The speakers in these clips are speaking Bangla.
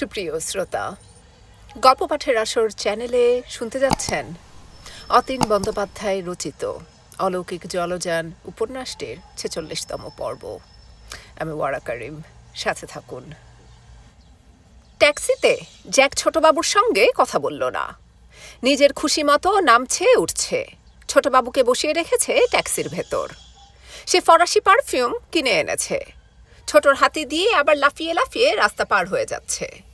সুপ্রিয় শ্রোতা, গল্প পাঠের আসর চ্যানেলে শুনতে যাচ্ছেন অতীন বন্দ্যোপাধ্যায় রচিত অলৌকিক জলযান উপন্যাসটির ছেচল্লিশতম পর্ব। আমি ওয়ারা করিম, সাথে থাকুন। ট্যাক্সিতে জ্যাক ছোটবাবুর সঙ্গে কথা বলল না। নিজের খুশি মতো নামছে উঠছে। ছোটবাবুকে বসিয়ে রেখেছে ট্যাক্সির ভেতর। সে ফরাসি পারফিউম কিনে এনেছে। ছোটর হাতি দিয়ে আবার লাফিয়ে লাফিয়ে রাস্তা পার হয়ে যাচ্ছে।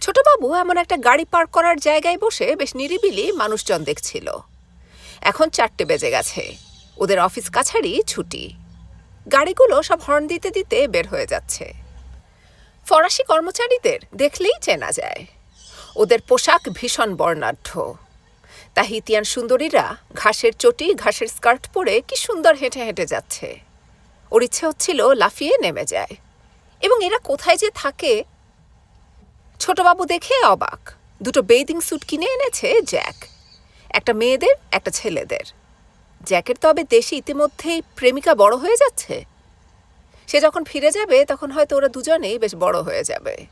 ছোটবাবু এমন একটা গাড়ি পার্ক করার জায়গায় বসে বেশ নিরিবিলি মানুষজন দেখছিল। এখন চারটে বেজে গেছে। ওদের অফিস কাছারি ছুটি। গাড়িগুলো সব হর্ন দিতে দিতে বের হয়ে যাচ্ছে। ফরাসি কর্মচারীদের দেখলেই চেনা যায়। ওদের পোশাক ভীষণ বর্ণাঢ্য। তাহিতিয়ান সুন্দরীরা ঘাসের চটি, ঘাসের স্কার্ট পরে কি সুন্দর হেঁটে হেঁটে যাচ্ছে। ওর ইচ্ছে হচ্ছিল লাফিয়ে নেমে যায়। এবং এরা কোথায় যে থাকে ছোটবাবু দেখে অবাক। দুটো বেদিং স্যুট কিনে এনেছে জ্যাক। একটা মেয়েদের, একটা ছেলেদের। জ্যাকের তবে দেশে ইতিমধ্যেই প্রেমিকা বড় হয়ে যাচ্ছে। সে যখন ফিরে যাবে, তখন হয়তো ওরা দুজনেই বেশ বড় হয়ে যাবে।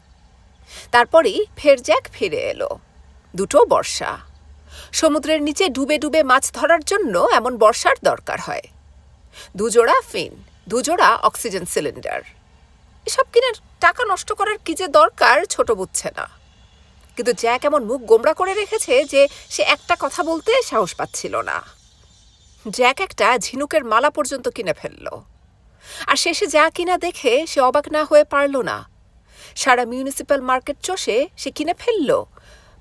তারপরই ফের জ্যাক ফিরে এলো। দুটো বর্ষা। সমুদ্রের নিচে ডুবে ডুবে মাছ ধরার জন্য এমন বর্ষার দরকার হয়। দুজোড়া ফিন, দুজোড়া অক্সিজেন সিলিন্ডার। এসব কিনে টাকা নষ্ট করার কি যে দরকার, ছোট বুঝছে না। কিন্তু জ্যাক এমন মুখ গোমড়া করে রেখেছে যে সে একটা কথা বলতে সাহস পাচ্ছিল না। জ্যাক একটা ঝিনুকের মালা পর্যন্ত কিনে ফেলল। আর শেষে যা কিনা দেখে সে অবাক না হয়ে পারল না। সারা মিউনিসিপ্যাল মার্কেট চষে সে কিনে ফেলল।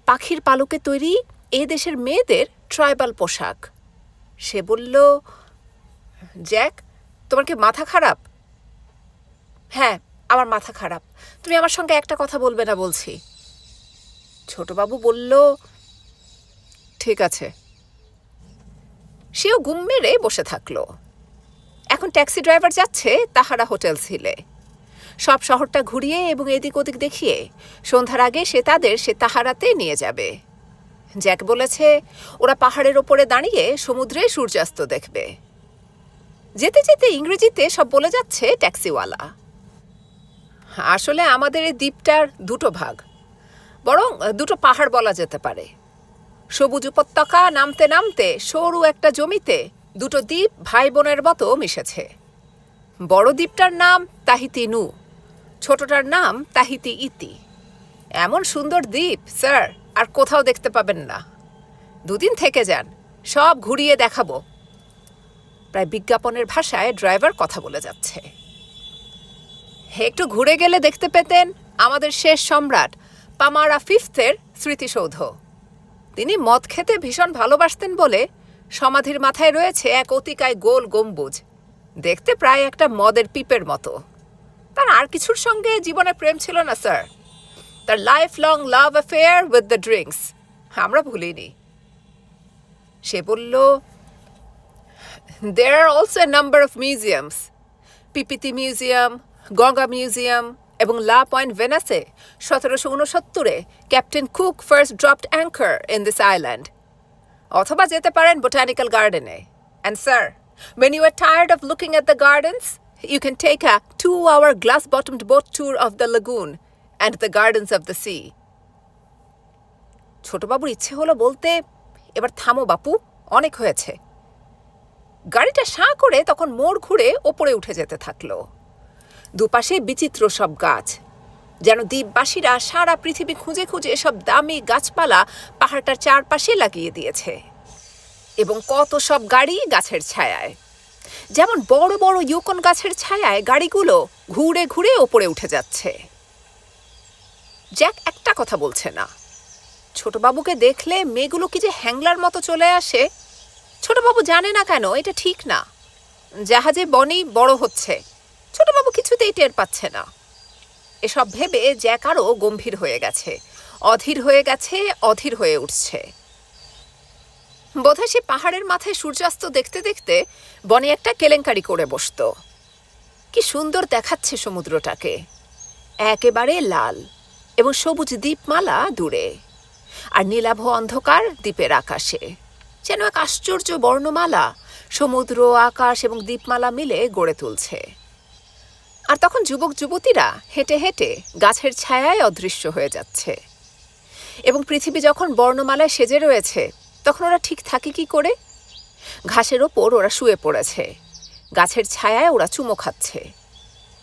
পাখির পালকে তৈরি এ দেশের মেয়েদের ট্রাইবাল পোশাক। সে বলল, জ্যাক, তোমার কি মাথা খারাপ? হ্যাঁ আমার মাথা খারাপ। তুমি আমার সঙ্গে একটা কথা বলবে না বলছি। ছোটবাবু বলল, ঠিক আছে। সেও গুম মেরে বসে থাকল। এখন ট্যাক্সি ড্রাইভার যাচ্ছে তাহারা হোটেল ছিলে সব শহরটা ঘুরিয়ে এবং এদিক ওদিক দেখিয়ে সন্ধ্যার আগে সে তাদের সে তাহারাতে নিয়ে যাবে। জ্যাক বলেছে, ওরা পাহাড়ের ওপরে দাঁড়িয়ে সমুদ্রে সূর্যাস্ত দেখবে। যেতে যেতে ইংরেজিতে সব বলে যাচ্ছে ট্যাক্সিওয়ালা। আসলে আমাদের এই দ্বীপটার দুটো ভাগ। বরং দুটো পাহাড় বলা যেতে পারে। সবুজ উপত্যকা নামতে নামতে সরু একটা জমিতে দুটো দ্বীপ ভাই বোনের মতো মিশেছে। বড় দ্বীপটার নাম তাহিতি নু, ছোটটার নাম তাহিতি ইতি। এমন সুন্দর দ্বীপ, স্যার, আর কোথাও দেখতে পাবেন না। দুদিন থেকে যান, সব ঘুরিয়ে দেখাবো। প্রায় বিজ্ঞাপনের ভাষায় ড্রাইভার কথা বলে যাচ্ছে। একটু ঘুরে গেলে দেখতে পেতেন আমাদের শেষ সম্রাট, পামারা ফিফথের স্মৃতিসৌধ। তিনি মদ খেতে ভীষণ ভালোবাসতেন বলে সমাধির মাথায় রয়েছে এক অতিকায় গোল গম্বুজ। দেখতে প্রায় একটা মদের পিপের মতো। তার আর কিছুর সঙ্গে জীবনে প্রেম ছিল না, স্যার। তার lifelong love affair with the drinks আমরা ভুলিনি। সে বলল, There are also a number of museums. Papeete museum Gauguin museum এবং লা পয়েন্ট ভেনাসে সতেরোশো উনসত্তরে captain Cook first dropped anchor in this island. অথবা যেতে পারেন বোটানিক্যাল গার্ডেনে। And sir when you are tired of looking at the gardens, you can take a two hour glass bottomed boat tour of the lagoon and the gardens of the sea. ছোটবাবুর ইচ্ছে হলো বলতে এবার থামো বাপু অনেক হয়েছে। গাড়িটা সাঁ করে তখন মোড় ঘুরে ওপরে উঠে যেতে থাকল। দুপাশে বিচিত্র সব গাছ। যেন দ্বীপবাসীরা সারা পৃথিবী খুঁজে খুঁজে সব দামি গাছপালা পাহাড়টার চারপাশে লাগিয়ে দিয়েছে। এবং কত সব গাড়ি গাছের ছায়ায়। যেমন বড় বড় ইউকন গাছের ছায়ায় গাড়িগুলো ঘুরে ঘুরে ওপরে উঠে যাচ্ছে। জ্যাক একটা কথা বলছে না। ছোটবাবুকে দেখলে মেয়েগুলো কি যে হ্যাংলার মতো চলে আসে? ছোটবাবু জানে না কেন, এটা ঠিক না। জাহাজে বনি বড় হচ্ছে। ছোটবাবু কিছুতেই টের পাচ্ছে না। এসব ভেবে জ্যাক আরও গম্ভীর হয়ে গেছে। অধীর হয়ে গেছে, অধীর হয়ে উঠছে। বোধহয় সে পাহাড়ের মাথায় সূর্যাস্ত দেখতে দেখতে বনে একটা কেলেঙ্কারি করে বসত। কি সুন্দর দেখাচ্ছে সমুদ্রটাকে। একেবারে লাল এবং সবুজ দ্বীপমালা দূরে আর নীলাভ অন্ধকার দ্বীপের আকাশে। যেন এক আশ্চর্য বর্ণমালা সমুদ্র, আকাশ এবং দ্বীপমালা মিলে গড়ে তুলছে। আর তখন যুবক যুবতীরা হেঁটে হেঁটে গাছের ছায়ায় অদৃশ্য হয়ে যাচ্ছে। এবং পৃথিবী যখন বর্ণমালায় সেজে রয়েছে, তখন ওরা ঠিক থাকে কি করে? ঘাসের ওপর ওরা শুয়ে পড়েছে, গাছের ছায়ায় ওরা চুমো খাচ্ছে।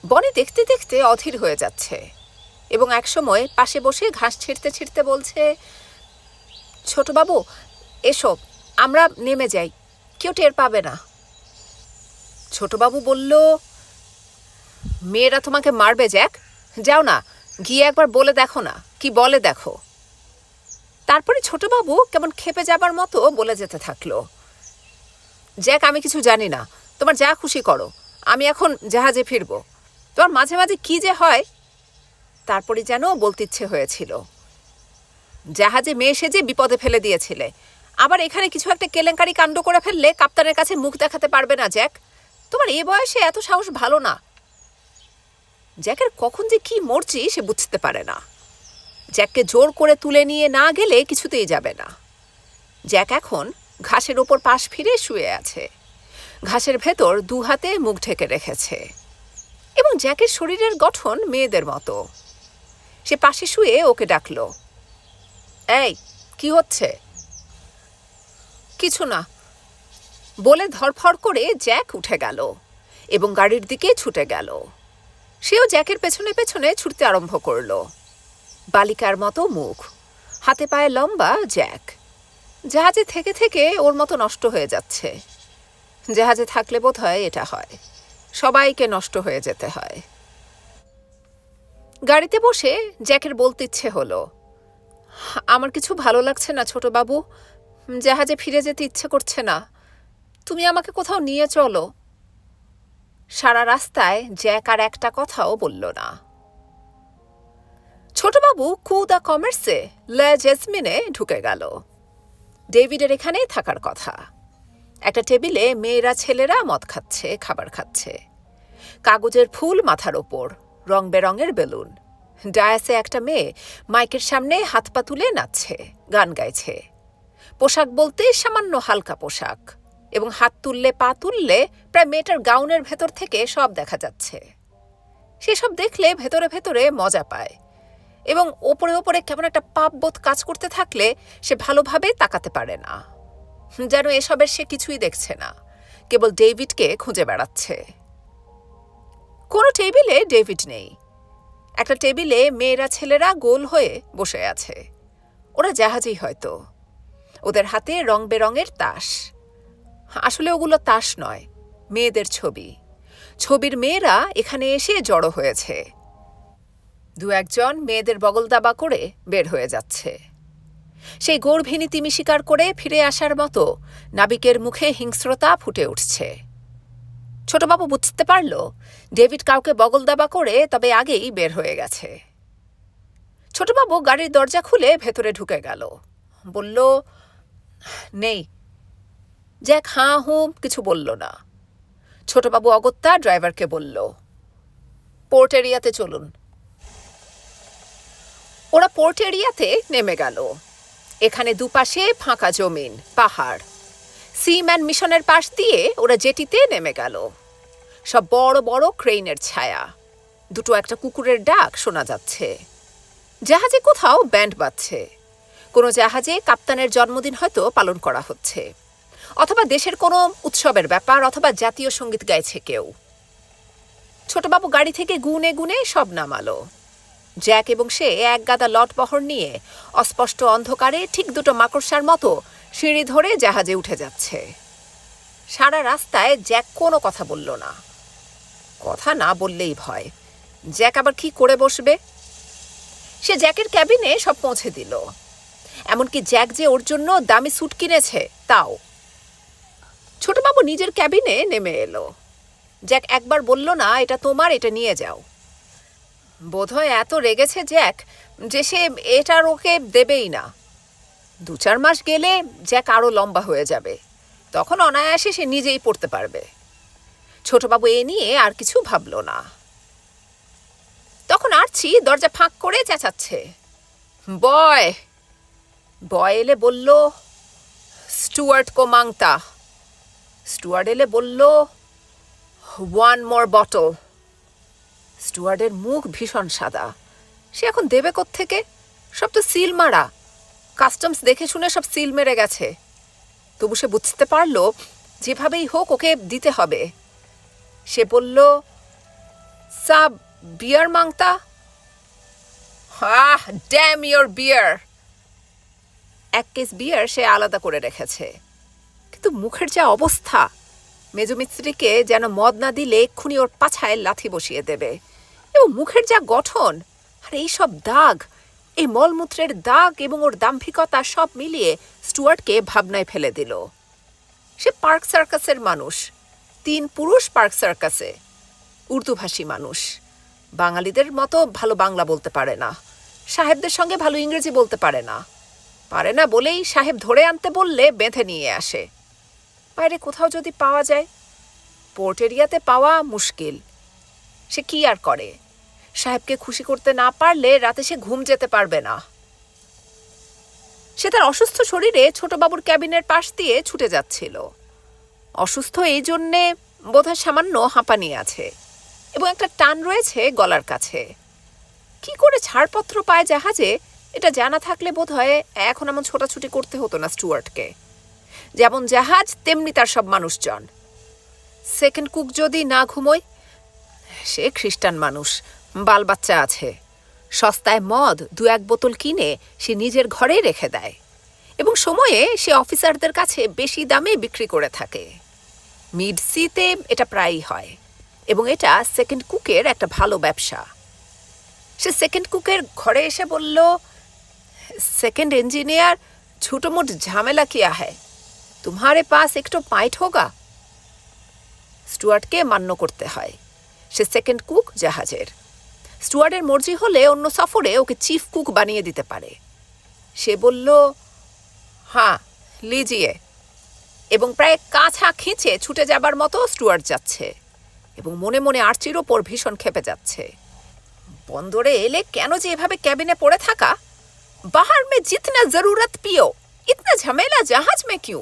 বনে দেখতে দেখতে অধীর হয়ে যাচ্ছে এবং একসময় পাশে বসে ঘাস ছিঁড়তে ছিঁড়তে বলছে, ছোটবাবু এসব আমরা নেমে যাই, কেউ টের পাবে না। ছোটবাবু বলল মেয়েরা তোমাকে মারবে, জ্যাক। যাও না, গিয়ে একবার বলে দেখো না। কি বলে দেখো। তারপরে ছোটবাবু কেমন খেপে যাবার মতো বলে যেতে থাকল। জ্যাক, আমি কিছু জানি না। তোমার যা খুশি করো। আমি এখন জাহাজে ফিরবো। তোমার মাঝে মাঝে কি যে হয়, তারপরে যেন বলতে ইচ্ছে হয়েছিল। জাহাজে মেয়ে সেজে বিপদে ফেলে দিয়েছিলে। আবার এখানে কিছু একটা কেলেঙ্কারি কাণ্ড করে ফেললে কাপ্তানের কাছে মুখ দেখাতে পারবে না, জ্যাক। তোমার এ বয়সে এত সাহস ভালো না। জ্যাকের কখন যে কি মরছি সে বুঝতে পারে না। জ্যাককে জোর করে তুলে নিয়ে না গেলে কিছুতেই যাবে না। জ্যাক এখন ঘাসের ওপর পাশ ফিরে শুয়ে আছে। ঘাসের ভেতর দু হাতে মুখ ঢেকে রেখেছে। এবং জ্যাকের শরীরের গঠন মেয়েদের মতো। সে পাশে শুয়ে ওকে ডাকল, এই, কি হচ্ছে? কিছু না। বলে ধরফর করে জ্যাক উঠে গেল এবং গাড়ির দিকে ছুটে গেল। সেও জ্যাকের পেছনে পেছনে ছুটতে আরম্ভ করল। বালিকার মতো মুখ, হাতে পায়ে লম্বা জ্যাক। জাহাজে থেকে থেকে ওর মতো নষ্ট হয়ে যাচ্ছে। জাহাজে থাকলে বোধ হয় এটা হয়, সবাইকে নষ্ট হয়ে যেতে হয়। গাড়িতে বসে জ্যাকের বলতে ইচ্ছে হলো, আমার কিছু ভালো লাগছে না ছোট বাবু, জাহাজে ফিরে যেতে ইচ্ছে করছে না। তুমি আমাকে কোথাও নিয়ে চলো সারা রাস্তায় জ্যাক আর একটা কথাও বলল না। ছোটবাবু কু দ্য কমার্সে লে জেসমিনে ঢুকে গেল। ডেভিডের এখানেই থাকার কথা। একটা টেবিলে মেয়েরা ছেলেরা মদ খাচ্ছে, খাবার খাচ্ছে। কাগজের ফুল মাথার ওপর, রং বেরঙের বেলুন। ডায়াসে একটা মেয়ে মাইকের সামনে হাত পা তুলে নাচছে, গান গাইছে। পোশাক বলতে সামান্য হালকা পোশাক। এবং হাত তুললে, পা তুললে প্রায় মেয়েটার গাউনের ভেতর থেকে সব দেখা যাচ্ছে। সেসব দেখলে ভেতরে ভেতরে মজা পায় এবং ওপরে ওপরে কেমন একটা পাপবোধ কাজ করতে থাকলে সে ভালোভাবে তাকাতে পারে না। যেন এসবের সে কিছুই দেখছে না, কেবল ডেভিডকে খুঁজে বেড়াচ্ছে। কোনো টেবিলে ডেভিড নেই। একটা টেবিলে মেয়েরা, ছেলেরা গোল হয়ে বসে আছে। ওরা জাহাজেই হয়তো। ওদের হাতে রং বেরঙের তাস। আসলে ওগুলো তাস নয়, মেয়েদের ছবি। ছবির মেয়েরা এখানে এসে জড়ো হয়েছে। দু একজন মেয়েদের বগল দাবা করে বের হয়ে যাচ্ছে। সেই গর্ভিনী তিমি শিকার করে ফিরে আসার মতো নাবিকের মুখে হিংস্রতা ফুটে উঠছে। ছোটবাবু বুঝতে পারল, ডেভিড কাউকে বগল দাবা করে তবে আগেই বের হয়ে গেছে। ছোটবাবু গাড়ির দরজা খুলে ভেতরে ঢুকে গেল। বলল, নেই জ্যাক হাঁ হুম কিছু বলল না। ছোটবাবু অগত্যা ড্রাইভারকে বলল, পোর্ট এরিয়াতে চলুন। ওরা পোর্ট এরিয়াতে নেমে গেল। এখানে দুপাশে ফাঁকা জমিন, পাহাড়। সিম্যান মিশনের পাশ দিয়ে ওরা জেটিতে নেমে গেল। সব বড় বড় ক্রেইনের ছায়া। দুটো একটা কুকুরের ডাক শোনা যাচ্ছে। জাহাজে কোথাও ব্যান্ড বাজছে। কোনো জাহাজে কাপ্তানের জন্মদিন হয়তো পালন করা হচ্ছে। অথবা দেশের কোনো উৎসবের ব্যাপার অথবা জাতীয় সংগীত গাইছে কেউ। ছোটবাবু গাড়ি থেকে গুনে গুনে সব নামালো। জ্যাক এবং সে এক গাদা লটবহর নিয়ে অস্পষ্ট অন্ধকারে ঠিক দুটো মাকড়সার মতো সিঁড়ি ধরে জাহাজে উঠে যাচ্ছে। সারা রাস্তায় জ্যাক কোনো কথা বলল না। কথা না বললেই ভয়। জ্যাক আবার কি করে বসবে? সে জ্যাকের ক্যাবিনে সব পৌঁছে দিল। এমনকি জ্যাক যে ওর জন্য দামি স্যুট কিনেছে, তাও ছোটবাবু নিজের ক্যাবিনে নেমে এলো। জ্যাক একবার বলল, না, এটা তোমার, এটা নিয়ে যাও। বোধহয় এত রেগেছে জ্যাক যে সে এটার ওকে দেবেই না। দু চার মাস গেলে জ্যাক আরও লম্বা হয়ে যাবে। তখন অনায়াসে সে নিজেই পড়তে পারবে। ছোটবাবু এ নিয়ে আর কিছু ভাবল না। তখন আরছি দরজা ফাঁক করে চেঁচাচ্ছে। বয়! বয় এলে বলল, স্টুয়ার্ট কোমাংতা স্টুয়ার্ড এলে বলল ওয়ান মোর বটল স্টুয়ার্ডের মুখ ভীষণ সাদা। সে এখন দেবে থেকে সব তো সিল মারা। কাস্টমস দেখে শুনে সব সিল মেরে গেছে। তবু সে বুঝতে পারল, যেভাবেই হোক ওকে দিতে হবে। সে বলল সাব বিয়ার মাংতা? Ah, damn your beer! এক কেস বিয়ার সে আলাদা করে রেখেছে। কিন্তু মুখের যা অবস্থা মেজমিস্ত্রিকে যেন মদ না দিলে এক্ষুনি ওর পাছায় লাথি বসিয়ে দেবে। এবং মুখের যা গঠন, আর এই সব দাগ, এই মলমূত্রের দাগ এবং ওর দাম্ভিকতা সব মিলিয়ে স্টুয়ার্টকে ভাবনায় ফেলে দিল। সে পার্ক সার্কাসের মানুষ, তিন পুরুষ পার্ক সার্কাসে, উর্দুভাষী মানুষ। বাঙালিদের মতো ভালো বাংলা বলতে পারে না, সাহেবদের সঙ্গে ভালো ইংরেজি বলতে পারে না। পারে না বলেই সাহেব ধরে আনতে বললে বেঁধে নিয়ে আসে। বাইরে কোথাও যদি পাওয়া যায় পোর্ট এরিয়াতে পাওয়া মুশকিল। সে কি আর করে? সাহেবকে খুশি করতে না পারলে রাতে সে ঘুম যেতে পারবে না। সে তার অসুস্থ শরীরে ছোটবাবুর ক্যাবিনের পাশ দিয়ে ছুটে যাচ্ছিল। অসুস্থ এই জন্যে বোধহয় সামান্য হাঁপানি আছে এবং একটা টান রয়েছে গলার কাছে। কি করে ছাড়পত্র পায় জাহাজে, এটা জানা থাকলে বোধহয় এখন এমন ছোটাছুটি করতে হতো না স্টুয়ার্টকে। যেমন জাহাজ, তেমনি তার সব মানুষজন। সেকেন্ড কুক যদি না ঘুমোয়, সে খ্রিস্টান মানুষ বাল বাচ্চা আছে। সস্তায় মদ দু এক বোতল কিনে সে নিজের ঘরে রেখে দেয় এবং সময়ে সে অফিসারদের কাছে বেশি দামে বিক্রি করে থাকে। মিড সিতে এটা প্রায়ই হয় এবং এটা সেকেন্ড কুকের একটা ভালো ব্যবসা। সে সেকেন্ড কুকের ঘরে এসে বলল, সেকেন্ড ইঞ্জিনিয়ার ছোটো মোট ঝামেলা কিয়া হয় तुम्हारे पास एक तो पाइट होगा স্টুয়ার্টকে মান্য করতে হয় সে সেকেন্ড কুক জাহাজের স্টুয়ার্টের মর্জি হলে অন্য সফরে ওকে চিফ কুক বানিয়ে দিতে পারে সে বলল হ্যাঁ লিজিয়ে এবং প্রায় কাছা খিঁচে ছুটে যাবার মতো স্টুয়ার্ট যাচ্ছে এবং মনে মনে আর্চির ওপর ভীষণ খেপে যাচ্ছে বন্দরে এলে কেন যে এভাবে ক্যাবিনে পড়ে থাকা বাহার মে জিতনা জরুরত পিও ইতনা ঝামেলা জাহাজ মে কিউ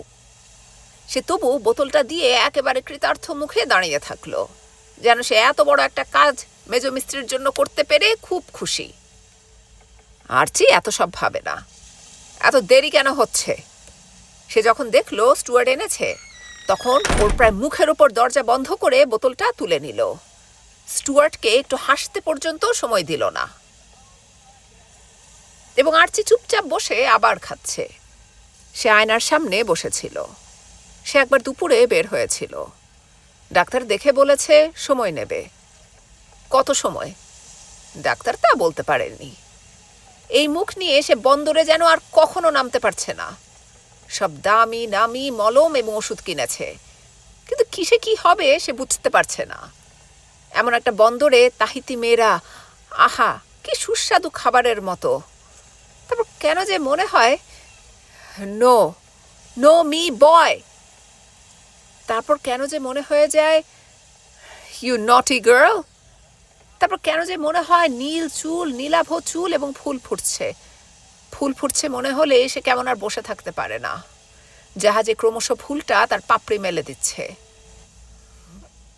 সে তবু বোতলটা দিয়ে একেবারে কৃতার্থ মুখে দাঁড়িয়ে থাকল। যেন সে এত বড় একটা কাজ মেজ মিস্ত্রির জন্য করতে পেরে খুব খুশি। আরচি এত সব ভাবে না। এত দেরি কেন হচ্ছে? সে যখন দেখল স্টুয়ার্ড এনেছে, তখন ওর প্রায় মুখের ওপর দরজা বন্ধ করে বোতলটা তুলে নিল। স্টুয়ার্টকে একটু হাসতে পর্যন্ত সময় দিল না। এবং আরচি চুপচাপ বসে আবার খাচ্ছে। সে আয়নার সামনে বসেছিল। সে একবার দুপুরে বের হয়েছিল। ডাক্তার দেখে বলেছে, সময় নেবে। কত সময়? ডাক্তার তা বলতে পারেননি। এই মুখ নিয়ে সে বন্দরে যেন আর কখনো নামতে পারছে না। সব দামি, নামি, মলম এবং ওষুধ কিনেছে। কিন্তু কিসে কি হবে সে বুঝতে পারছে না। এমন একটা বন্দরে তাহিতি মেয়েরা, আহা, কি সুস্বাদু খাবারের মতো। তারপর কেন যে মনে হয় নো নো মি বয় তারপর কেন যে মনে হয়ে যায় ইউ নটি গার্ল তারপর কেন যে মনে হয় নীল চুল, নীলাভ চুল এবং ফুল ফুটছে। ফুল ফুটছে মনে হলে সে কেমন আর বসে থাকতে পারে না। জাহাজে ক্রমশ ফুলটা তার পাপড়ি মেলে দিচ্ছে।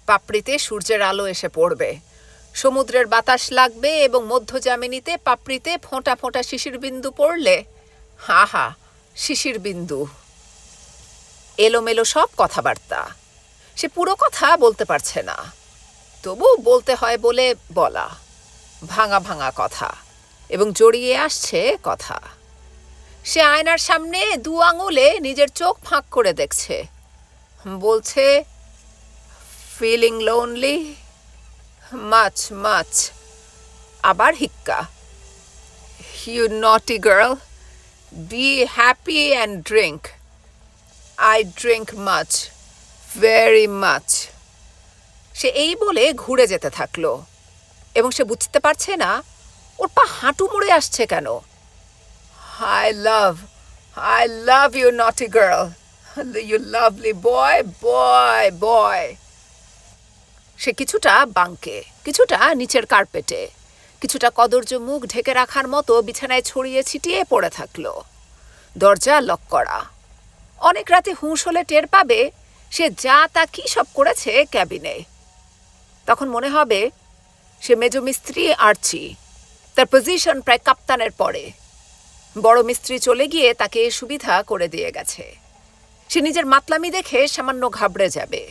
পাপড়িতে সূর্যের আলো এসে পড়বে। সমুদ্রের বাতাস লাগবে এবং মধ্য জামিনীতে পাপড়িতে ফোঁটা ফোঁটা শিশির বিন্দু পড়লে হা হা শিশির বিন্দু এলোমেলো সব কথাবার্তা। সে পুরো কথা বলতে পারছে না। তবু বলতে হয় বলে বলা। ভাঙা ভাঙা কথা এবং জড়িয়ে আসছে কথা। সে আয়নার সামনে দু আঙুলে নিজের চোখ ফাঁক করে দেখছে। বলছে ফিলিং লোনলি মাছ মাছ আবার হিক্কা you naughty girl be happy and drink I drink much very much সে এই বলে ঘুরে যেতে থাকল। এবং সে বুঝতে পারছে না, ওর পা হাঁটু মুড়ে আসছে কেন। I love I love you naughty girl you lovely boy boy boy সে কিছুটা বাঙ্কে কিছুটা নিচের কার্পেটে, কিছুটা কদর্য মুখ ঢেকে রাখার মতো বিছানায় ছড়িয়ে ছিটিয়ে পড়ে থাকল। দরজা লক করা। অনেক রাতে হুঁশ হলে টের পাবে সে যা তা কী সব করেছে ক্যাবিনে। তখন মনে হবে সে মেজ মিস্ত্রি আর্চি, তার পজিশন প্রায় কাপ্তানের পরে। বড় মিস্ত্রি চলে গিয়ে তাকে সুবিধা করে দিয়ে গেছে। সে নিজের মাতলামি দেখে সামান্য ঘাবড়ে যাবে।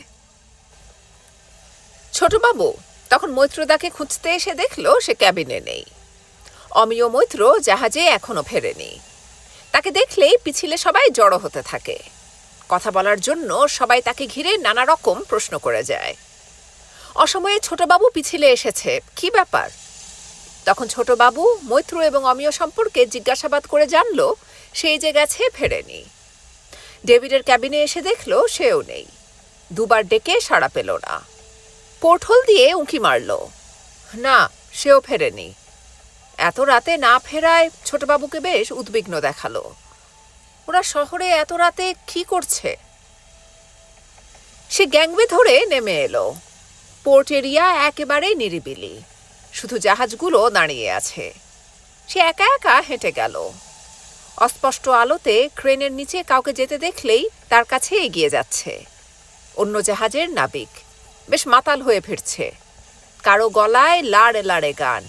ছোটবাবু, তখন মৈত্রদাকে খুঁজতে এসে দেখল সে ক্যাবিনে নেই। অমিয় মৈত্র জাহাজে এখনও ফেরেনি। তাকে দেখলেই পিছিলে সবাই জড়ো হতে থাকে। কথা বলার জন্য সবাই তাকে ঘিরে নানা রকম প্রশ্ন করে যায়। অসময়ে ছোটবাবু পিছিলে এসেছে, কি ব্যাপার? তখন ছোটবাবু মৈত্র এবং অমিয় সম্পর্কে জিজ্ঞাসাবাদ করে জানল, সেই যে গেছে ফেরেনি। ডেভিডের ক্যাবিনে এসে দেখল সেও নেই। দুবার ডেকে সাড়া পেল না। পোর্টহোল দিয়ে উঁকি মারল। না, সেও ফেরেনি। এত রাতে না ফেরায় ছোটবাবুকে বেশ উদ্বিগ্ন দেখাল। ওরা শহরে এত রাতে কি করছে? সে গ্যাংবে ধরে নেমে এলো। পোর্ট এরিয়া একেবারে নিরিবিলি। শুধু জাহাজগুলো দাঁড়িয়ে আছে। সে একা একা হেঁটে গেল। অস্পষ্ট আলোতে ক্রেনের নিচে কাউকে যেতে দেখলেই তার কাছে এগিয়ে যাচ্ছে। অন্য জাহাজের নাবিক। বেশ মাতাল হয়ে ফিরছে। কারও গলায় লাড়ে লাড়ে গান।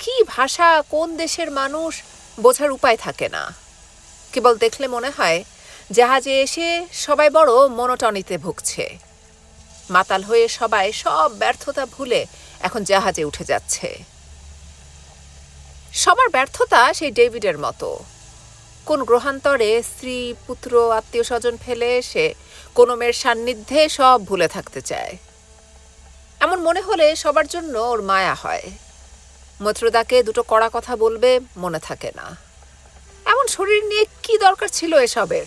কি ভাষা কোন দেশের মানুষ বোঝার উপায় থাকে না। কেবল দেখলে মনে হয়, জাহাজে এসে সবাই বড় মনোটনিতে ভুগছে। মাতাল হয়ে সবাই সব ব্যর্থতা ভুলে এখন জাহাজে উঠে যাচ্ছে। সবার ব্যর্থতা সেই ডেভিডের মতো। কোন গ্রহান্তরে স্ত্রী, পুত্র আত্মীয় স্বজন ফেলে এসে কোনো মেয়ের সান্নিধ্যে সব ভুলে থাকতে চায়। এমন মনে হলে সবার জন্য ওর মায়া হয়। মৈত্রদাকে দুটো কড়া কথা বলবে, মনে থাকে না। এমন শরীর নিয়ে কি দরকার ছিল এসবের?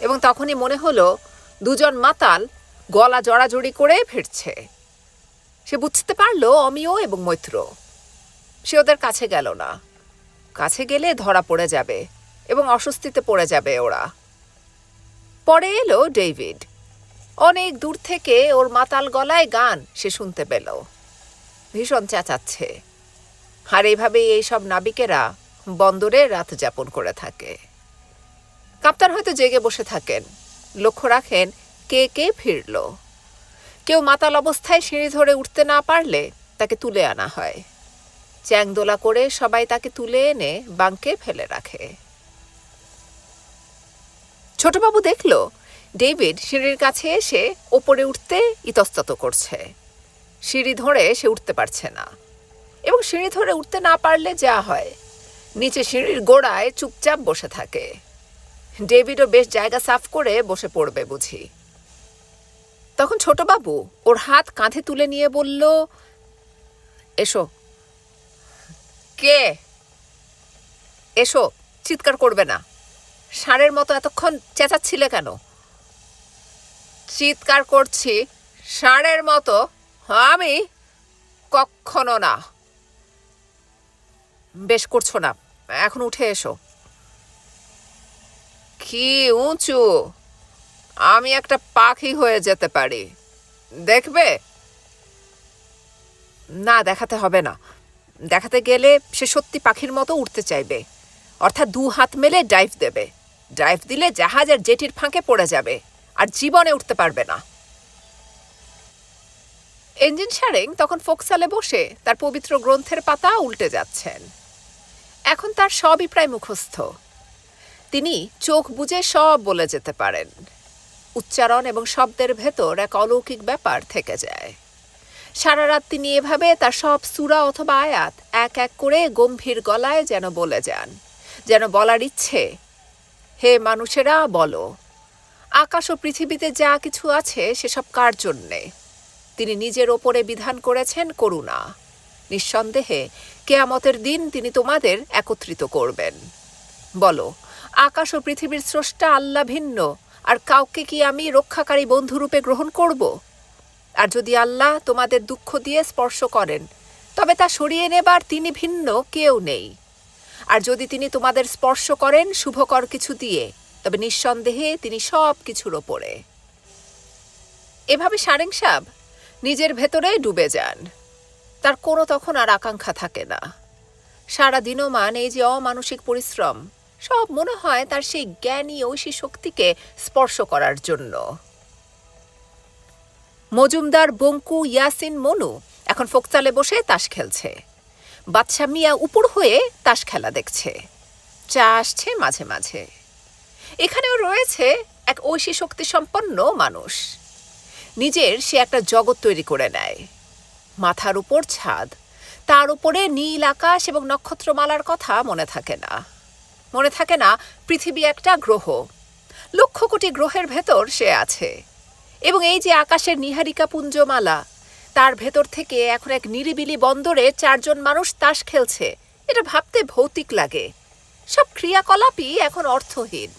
এবং তখনই মনে হলো, দুজন মাতাল গলা জড়াজড়ি করে ফিরছে। সে বুঝতে পারল অমিয় এবং মৈত্র। সে ওদের কাছে গেল না। কাছে গেলে ধরা পড়ে যাবে এবং অস্বস্তিতে পড়ে যাবে ওরা। পরে এলো ডেভিড। অনেক দূর থেকে ওর মাতাল গলায় গান সে শুনতে পেল। ভীষণ চেঁচাচ্ছে। আর এইভাবেই এইসব নাবিকেরা বন্দরে রাত যাপন করে থাকে। কাপ্তান হয়তো জেগে বসে থাকেন। লক্ষ্য রাখেন কে কে ফিরল। কেউ মাতাল অবস্থায় সিঁড়ি ধরে উঠতে না পারলে তাকে তুলে আনা হয়। চ্যাংদোলা করে সবাই তাকে তুলে এনে বাঙ্কে ফেলে রাখে। ছোটবাবু দেখল, ডেভিড সিঁড়ির কাছে এসে ওপরে উঠতে ইতস্তত করছে। সিঁড়ি ধরে সে উঠতে পারছে না। এবং সিঁড়ি ধরে উঠতে না পারলে যা হয়। নিচে সিঁড়ির গোড়ায় চুপচাপ বসে থাকে। ডেভিডও বেশ জায়গা সাফ করে বসে পড়বে বুঝি। তখন ছোটবাবু ওর হাত কাঁধে তুলে নিয়ে বলল, এসো। কে? এসো, চিৎকার করবে না। ষাঁড়ের মতো এতক্ষণ চেঁচাচ্ছিলে কেন? চিৎকার করছি, ষাঁড়ের মতো? আমি? কখনো না। বেশ করছ না। এখন উঠে এসো। কি উঁচু। আমি একটা পাখি হয়ে যেতে পারি। দেখবে? না, দেখাতে হবে না। দেখাতে গেলে সে সত্যি পাখির মতো উঠতে চাইবে। অর্থাৎ দু হাত মেলে ডাইভ দেবে। ডাইভ দিলে জাহাজ আর জেটির ফাঁকে পড়ে যাবে আর জীবনে উঠতে পারবে না। ইঞ্জিন সারেং তখন ফোকসালে বসে তার পবিত্র গ্রন্থের পাতা উল্টে যাচ্ছেন। এখন তার সবই প্রায় মুখস্থ। তিনি চোখ বুজে সব বলে যেতে পারেন। উচ্চারণ এবং শব্দের ভেতর এক অলৌকিক ব্যাপার থেকে যায়। সারা রাত তিনি এভাবে তার সব সুরা অথবা আয়াত এক এক করে গম্ভীর গলায় যেন বলে যান, যেন বলার ইচ্ছে, হে মানুষেরা, বলো, আকাশ ও পৃথিবীতে যা কিছু আছে সেসব কার জন্যে? তিনি নিজের ওপরে বিধান করেছেন করুণা। নিঃসন্দেহে কেয়ামতের দিন তিনি তোমাদের একত্রিত করবেন। বলো, আকাশ ও পৃথিবীর স্রষ্টা আল্লাহ ভিন্ন, আর কাউকে কি আমি রক্ষাকারী বন্ধুরূপে গ্রহণ করব? আর যদি আল্লাহ তোমাদের দুঃখ দিয়ে স্পর্শ করেন, তবে তা সরিয়ে নেবার তিনি ভিন্ন কেউ নেই। আর যদি তিনি তোমাদের স্পর্শ করেন শুভকর কিছু দিয়ে, তবে নিঃসন্দেহে তিনি সব কিছুর ওপরে। এভাবে সারেং সাব নিজের ভেতরে ডুবে যান। তার কোনো তখন আর আকাঙ্ক্ষা থাকে না। সারা দিনমান এই যে অমানসিক পরিশ্রম, সব মনে হয় তার সেই জ্ঞানী ঐশী শক্তিকে স্পর্শ করার জন্য। মজুমদার, বঙ্কু, ইয়াসিন, মনু এখন ফোকচালে বসে তাস খেলছে। বাচ্চা মিয়া উপর হয়ে তাস খেলা দেখছে। চা আসছে মাঝে মাঝে। এখানেও রয়েছে এক ঐশী শক্তি সম্পন্ন মানুষ। নিজের সে একটা জগৎ তৈরি করে নেয়। মাথার উপর ছাদ। তার উপরে নীল আকাশ এবং নক্ষত্রমালার কথা মনে থাকে না। মনে থাকে না, পৃথিবী একটা গ্রহ। লক্ষ কোটি গ্রহের ভেতর সে আছে। এবং এই যে আকাশের নিহারিকা পুঞ্জমালা, তার ভেতর থেকে এখন এক নিরিবিলি বন্দরে চারজন মানুষ তাস খেলছে। এটা ভাবতে ভৌতিক লাগে। সব ক্রিয়াকলাপই এখন অর্থহীন।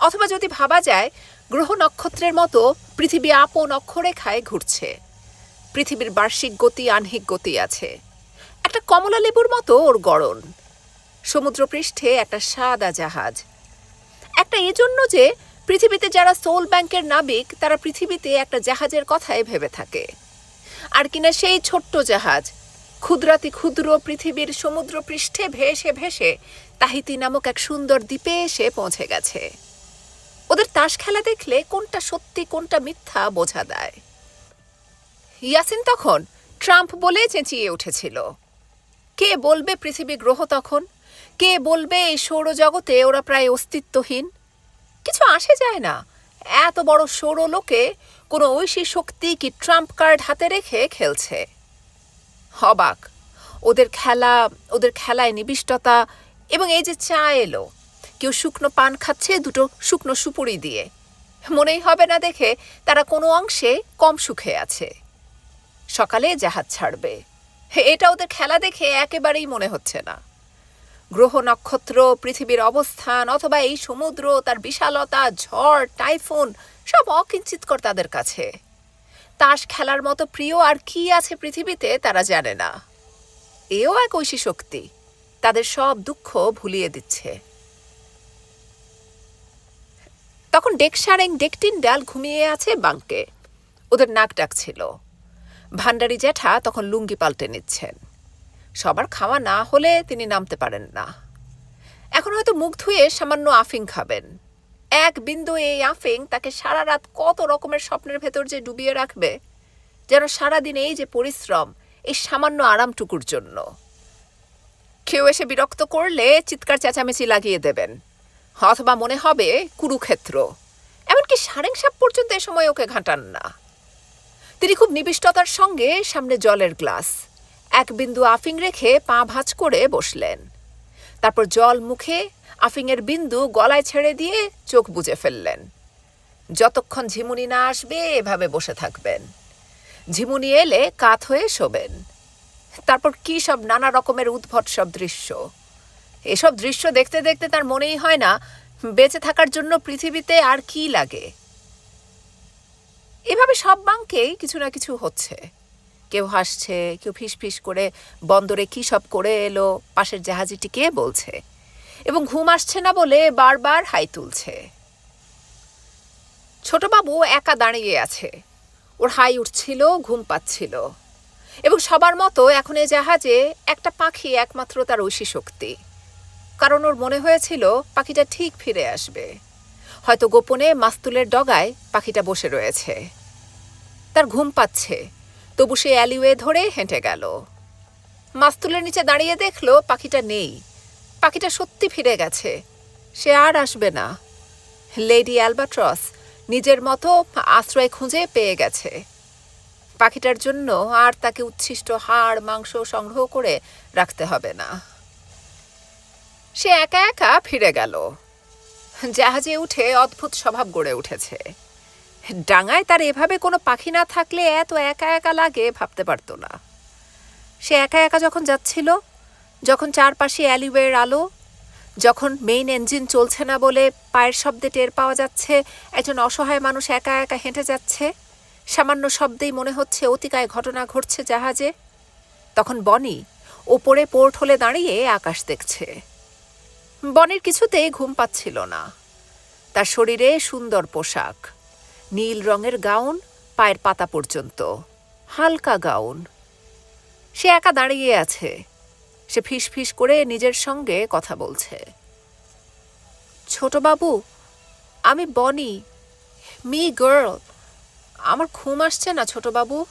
অথবা যদি ভাবা যায়, গ্রহ নক্ষত্রের মতো পৃথিবী আপন অক্ষরেখায় ঘুরছে। পৃথিবীর বার্ষিক গতি আহ্নিক গতি আছে। একটা কমলা লেবুর মতো ওর গড়ন। সমুদ্রপৃষ্ঠে একটা সাদা জাহাজ। একটা এজন্য যে পৃথিবীতে যারা সোল ব্যাংকের নাবিক, তারা পৃথিবীতে একটা জাহাজের কথাই ভেবে থাকে। আর কিনা সেই ছোট্ট জাহাজ, ক্ষুদ্রাতি ক্ষুদ্র পৃথিবীর সমুদ্র পৃষ্ঠে ভেসে ভেসে তাহিতি নামক এক সুন্দর দ্বীপে এসে পৌঁছে গেছে। ওদের তাস খেলা দেখলে কোনটা সত্যি, কোনটা মিথ্যা বোঝা দেয় ইয়াসিন তখন ট্রাম্প বলে চেঁচিয়ে উঠেছিল। কে বলবে পৃথিবী গ্রহ তখন? কে বলবে এই সৌরজগতে ওরা প্রায় অস্তিত্বহীন? কিছু আসে যায় না। এত বড় সৌর লোকে কোনো ঐশী শক্তি কি ট্রাম্প কার্ড হাতে রেখে খেলছে? হবাক, ওদের খেলা, ওদের খেলায় নিবিষ্টতা এবং এই যে চা এলো, কেউ শুকনো পান খাচ্ছে, দুটো শুকনো সুপুরি দিয়ে। মনেই হবে না দেখে তারা কোনো অংশে কম সুখে আছে। সকালে জাহাজ ছাড়বে। এটা ওদের খেলা দেখে একেবারেই মনে হচ্ছে না। গ্রহ নক্ষত্র, পৃথিবীর অবস্থান অথবা এই সমুদ্র, তার বিশালতা, ঝড়, টাইফুন, সব অকিঞ্চিতকর তাদের কাছে। তাস খেলার মতো প্রিয় আর কি আছে পৃথিবীতে তারা জানে না। এও এক ঐশী শক্তি। তাদের সব দুঃখ ভুলিয়ে দিচ্ছে। তখন ডেকসারেং ডেকটিন ডাল ঘুমিয়ে আছে বাঙ্কে। ওদের নাক ডাকছিল। ভান্ডারি জ্যাঠা তখন লুঙ্গি পাল্টে নিচ্ছেন। সবার খাওয়া না হলে তিনি নামতে পারেন না। এখন হয়তো মুখ ধুয়ে সামান্য আফিং খাবেন। এক বিন্দু এই আফিং তাকে সারা রাত কত রকমের স্বপ্নের ভেতর যে ডুবিয়ে রাখবে, যেন সারাদিন এই যে পরিশ্রম, এই সামান্য আরামটুকুর জন্য। কেউ এসে বিরক্ত করলে চিৎকার চেঁচামেচি লাগিয়ে দেবেন, অথবা মনে হবে কুরুক্ষেত্র। এমনকি সারেং সাপ পর্যন্ত এ সময় ওকে ঘাঁটান না। তিনি খুব নিবিষ্টতার সঙ্গে সামনে জলের গ্লাস, এক বিন্দু আফিং রেখে পা ভাঁজ করে বসলেন। তারপর জল মুখে আফিংয়ের বিন্দু গলায় ছেড়ে দিয়ে চোখ বুজে ফেললেন। যতক্ষণ ঝিমুনি না আসবে, এভাবে বসে থাকবেন। ঝিমুনি এলে কাত হয়ে শোবেন। তারপর কি সব নানা রকমের উদ্ভট সব দৃশ্য। এসব দৃশ্য দেখতে দেখতে তার মনেই হয় না, বেঁচে থাকার জন্য পৃথিবীতে আর কি লাগে। এভাবে সব বাঙ্কেই কিছু না কিছু হচ্ছে। কেউ হাসছে, কেউ ফিসফিস করে বন্দরে কি সব করে এলো, পাশের জাহাজিটিকে বলছে। এবং ঘুম আসছে না বলে বারবার হাই তুলছে। ছোটবাবু একা দাঁড়িয়ে আছে। ওর হাই উঠছিল, ঘুম পাচ্ছিল। এবং সবার মতো এখন এ জাহাজে একটা পাখি একমাত্র তার ঐশী শক্তি। কারণ ওর মনে হয়েছিল পাখিটা ঠিক ফিরে আসবে। হয়তো গোপনে মাস্তুলের ডগায় পাখিটা বসে রয়েছে। তার ঘুম পাচ্ছে। তবু সে অ্যালিওয়ে ধরে হেঁটে গেল। মাস্তুলের নিচে দাঁড়িয়ে দেখল পাখিটা নেই। পাখিটা সত্যি ফিরে গেছে। সে আর আসবে না। লেডি অ্যালবাট্রস নিজের মতো আশ্রয় খুঁজে পেয়ে গেছে। পাখিটার জন্য আর তাকে উচ্ছিষ্ট হাড়, মাংস সংগ্রহ করে রাখতে হবে না। সে একা একা ফিরে গেল। জাহাজে উঠে অদ্ভুত স্বভাব গড়ে উঠেছে। ডাঙায় তার এভাবে কোনো পাখি না থাকলে এত একা একা লাগে ভাবতে পারতো না। সে একা একা যখন যাচ্ছিল, যখন চারপাশে অ্যালিওয়ের আলো, যখন মেইন ইঞ্জিন চলছে না বলে পায়ের শব্দে টের পাওয়া যাচ্ছে, একজন অসহায় মানুষ একা একা হেঁটে যাচ্ছে, সামান্য শব্দেই মনে হচ্ছে অতিকায় ঘটনা ঘটছে জাহাজে, তখন বনি ওপরে পোর্ট হলে দাঁড়িয়ে আকাশ দেখছে। বনের কিছুতেই ঘুম পাচ্ছিল না। তার শরীরে সুন্দর পোশাক, নীল রঙের গাউন, পায়ের পাতা পর্যন্ত, হালকা গাউন। সে একা দাঁড়িয়ে আছে। সে ফিস ফিস করে নিজের সঙ্গে কথা বলছে। ছোটবাবু, আমি বনি, মি গার্ল। আমার ঘুম আসছে না, ছোটবাবু।